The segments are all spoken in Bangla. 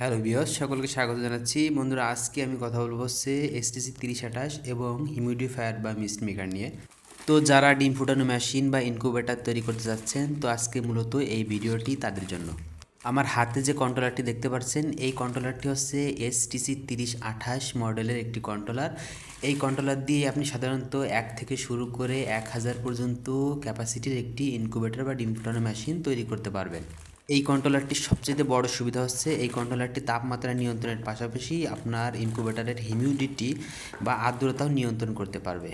হ্যালো বিয়স সকলকে স্বাগত জানাচ্ছি। বন্ধুরা, আজকে আমি কথা বলব হচ্ছে এসটিসি তিরিশ আঠাশ এবং হিউমিডিফায়ার বা মিস্ট মেকার নিয়ে। তো যারা ডিম ফুটানো মেশিন বা ইনকুবেটার তৈরি করতে যাচ্ছেন, তো আজকে মূলত এই ভিডিওটি তাদের জন্য। আমার হাতে যে কন্ট্রোলারটি দেখতে পাচ্ছেন, এই কন্ট্রোলারটি হচ্ছে এসটিসি তিরিশ আঠাশ মডেলের একটি কন্ট্রোলার এই কন্ট্রোলার দিয়ে আপনি সাধারণত এক থেকে শুরু করে এক হাজার পর্যন্ত ক্যাপাসিটির একটি ইনকুবেটর বা ডিম ফুটানো মেশিন তৈরি করতে পারবেন। এই কন্ট্রোলারটির সবচেয়ে বড় সুবিধা হচ্ছে, এই কন্ট্রোলারটি তাপমাত্রা নিয়ন্ত্রণের পাশাপাশি আপনার ইনকুবেটারের হিউমিডিটি বা আর্দ্রতাও নিয়ন্ত্রণ করতে পারবে।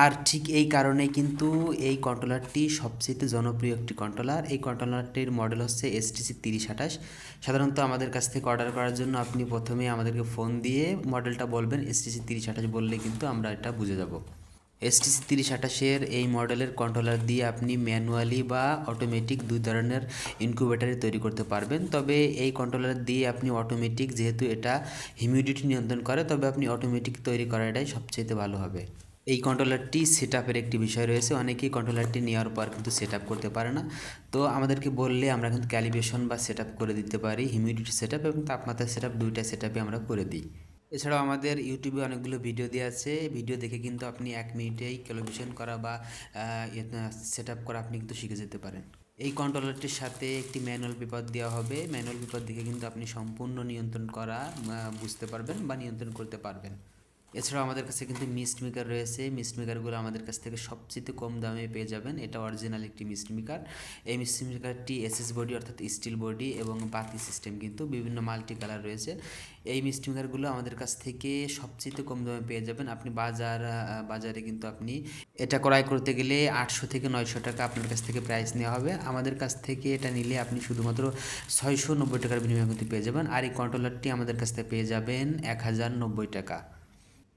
আর ঠিক এই কারণেই কিন্তু এই কন্ট্রোলারটি সবচেয়ে জনপ্রিয় একটি কন্ট্রোলার এই কন্ট্রোলারটির মডেল হচ্ছে এসটিসি তিরিশ আঠাশ। সাধারণত আমাদের কাছ থেকে অর্ডার করার জন্য আপনি প্রথমে আমাদেরকে ফোন দিয়ে মডেলটা বলবেন এসটিসি তিরিশ আঠাশ বললে কিন্তু আমরা এটা বুঝে যাব। এসটিসি তিরিশ আঠাশের এই মডেলের কন্ট্রোলার দিয়ে আপনি ম্যানুয়ালি বা অটোমেটিক দুই ধরনের ইনকিউবেটারই তৈরি করতে পারবেন। তবে এই কন্ট্রোলার দিয়ে আপনি অটোমেটিক যেহেতু এটা হিউমিডিটি নিয়ন্ত্রণ করে, তবে আপনি অটোমেটিক তৈরি করাটাই সবচেয়ে ভালো হবে। এই কন্ট্রোলারটি সেট একটি বিষয় রয়েছে। অনেকেই কন্ট্রোলারটি নেওয়ার পর কিন্তু সেট আপ করতে পারে না। তো আমাদেরকে বললে আমরা কিন্তু ক্যালিব্রেশন বা সেট আপ করে দিতে পারি হিউমিডিটি সেট এবং তাপমাত্রা সেট আপ দুইটা সেট আপে আমরা করে দিই। এছাড়াও আমাদের ইউটিউবে অনেকগুলো ভিডিও দেওয়া আছে। ভিডিও দেখে কিন্তু আপনি এক মিনিটেই ক্যালকুলেশন করা বা সেট আপ করা আপনি কিন্তু শিখে যেতে পারেন। এই কন্ট্রোলারটির সাথে একটি ম্যানুয়াল পেপার দেওয়া হবে। ম্যানুয়াল পেপার দেখে কিন্তু আপনি সম্পূর্ণ নিয়ন্ত্রণ করা বুঝতে পারবেন বা নিয়ন্ত্রণ করতে পারবেন। এছাড়াও আমাদের কাছে কিন্তু মিস্ট মেকার রয়েছে। মিস্ট মেকারগুলো আমাদের কাছ থেকে সবচেয়ে কম দামে পেয়ে যাবেন। এটা অরিজিনাল একটি মিস্ট মেকার এই মিস্ট মেকারটি এসএস বডি অর্থাৎ স্টিল বডি এবং বাতি সিস্টেম কিন্তু বিভিন্ন মাল্টি কালার রয়েছে। এই মিস্ট মেকারগুলো আমাদের কাছ থেকে সবচেয়ে কম দামে পেয়ে যাবেন। আপনি বাজার বাজারে কিন্তু আপনি এটা ক্রয় করতে গেলে আটশো থেকে নয়শো টাকা আপনার কাছ থেকে প্রাইস নেওয়া হবে। আমাদের কাছ থেকে এটা নিলে আপনি শুধুমাত্র ছয়শো নব্বই টাকার বিনিময়ে কিন্তু পেয়ে যাবেন। আর এই কন্ট্রোলারটি আমাদের কাছ থেকে পেয়ে যাবেন এক হাজার নব্বই টাকা।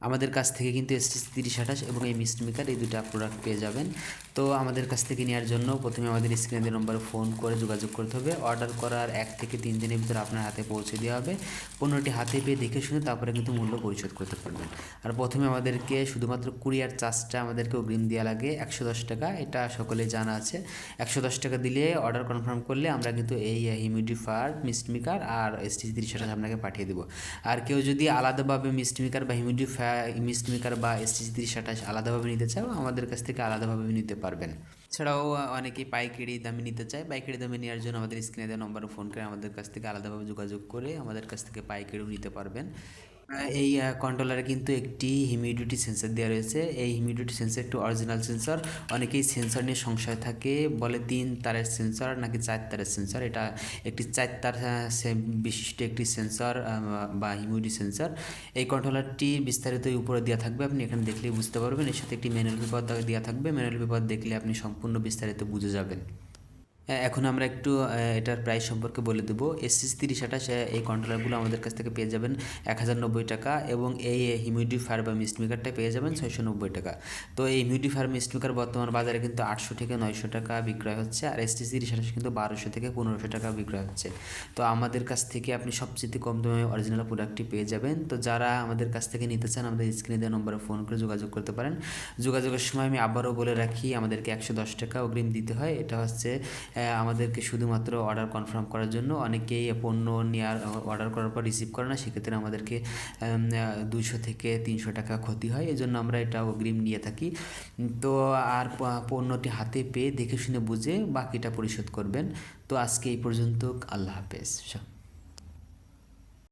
আমাদের কাছ থেকে কিন্তু এসটিসি তিরিশ আঠাশ এবং এই মিস্ট মেকার এই দুটা প্রোডাক্ট পেয়ে যাবেন। তো আমাদের কাছ থেকে নেওয়ার জন্য প্রথমে আমাদের স্ক্রিনের নম্বরে ফোন করে যোগাযোগ করতে হবে। অর্ডার করার এক থেকে তিন দিনের ভিতরে আপনার হাতে পৌঁছে দেওয়া হবে। পণ্যটি হাতে পেয়ে দেখে শুনে তারপরে কিন্তু মূল্য পরিশোধ করতে পারবেন। আর প্রথমে আমাদেরকে শুধুমাত্র কুরিয়ার চার্জটা আমাদেরকে অগ্রিম দেওয়া লাগে একশো দশ টাকা, এটা সকলে জানা আছে। একশো দশ টাকা দিলে অর্ডার কনফার্ম করলে আমরা কিন্তু এই হিউমিডিফায়ার মিস্ট মেকার আর এসটিসি তিরিশ আঠাশ আপনাকে পাঠিয়ে দেবো। আর কেউ যদি আলাদাভাবে মিস্ট মেকার বা হিউমিডিফায়ার মিস্ট মেকার বা এসটিজি তিরিশ আঠাশ আলাদাভাবে নিতে চাও, আমাদের কাছ থেকে আলাদাভাবে নিতে পারবেন। এছাড়াও অনেকে পাইকারি দামে নিতে চায়। পাইকারি দামে নেওয়ার জন্য আমাদের স্ক্রিনে দেওয়া নম্বরে ফোন করে আমাদের কাছ থেকে আলাদাভাবে যোগাযোগ করে আমাদের কাছ থেকে পাইকারিও নিতে পারবেন। এই কন্ট্রোলারে কিন্তু একটি হিউমিডিটি সেন্সর দেওয়া রয়েছে। এই হিউমিডিটি সেন্সর একটু অরিজিনাল সেন্সর অনেকেই সেন্সর নিয়ে সংশয় থাকে। বলে তিন তারের সেন্সর নাকি চার তারের সেন্সর এটা একটি চার তার বিশিষ্ট একটি সেন্সর বা হিউমিডিটি সেন্সর এই কন্ট্রোলারটি বিস্তারিত উপরে দেওয়া থাকবে। আপনি এখানে দেখলেই বুঝতে পারবেন। এর সাথে একটি ম্যানুয়াল পেপার দেওয়া থাকবে। ম্যানুয়াল পেপার দেখলে আপনি সম্পূর্ণ বিস্তারিত বুঝে যাবেন। এখন আমরা একটু এটার প্রাইস সম্পর্কে বলে দেবো। এসএস তিরিশ আঠাশ এই কন্ট্রোলারগুলো আমাদের কাছ থেকে পেয়ে যাবেন এক হাজার নব্বই টাকা এবং এই হিউমিডিফায়ার বা মিস্ট মেকারটা পেয়ে যাবেন ছয়শো নব্বই টাকা। তো এই হিউমিডিফায়ার মিস্ট মেকার বর্তমান বাজারে কিন্তু আটশো থেকে নয়শো টাকা বিক্রয় হচ্ছে আর এসটি তিরিশ আঠাশ কিন্তু বারোশো থেকে পনেরোশো টাকা বিক্রয় হচ্ছে। তো আমাদের কাছ থেকে আপনি সবচেয়ে কম দামে অরিজিনাল প্রোডাক্টটি পেয়ে যাবেন। তো যারা আমাদের কাছ থেকে নিতে চান, আমাদের স্ক্রিনে দেওয়া নম্বরে ফোন করে যোগাযোগ করতে পারেন। যোগাযোগের সময় আমি আবারও বলে রাখি, আমাদেরকে একশো দশ টাকা অগ্রিম দিতে হয়। এটা হচ্ছে আমাদেরকে শুধুমাত্র অর্ডার কনফার্ম করার জন্য। অনেকেই পণ্য নেওয়ার অর্ডার করার পর রিসিভ করে না, সেক্ষেত্রে আমাদেরকে দুশো থেকে তিনশো টাকা ক্ষতি হয়। এই জন্য আমরা এটা অগ্রিম নিয়ে থাকি। তো আর পণ্যটি হাতে পেয়ে দেখে শুনে বুঝে বাকিটা পরিশোধ করবেন। তো আজকে এই পর্যন্ত, আল্লাহ হাফেজ।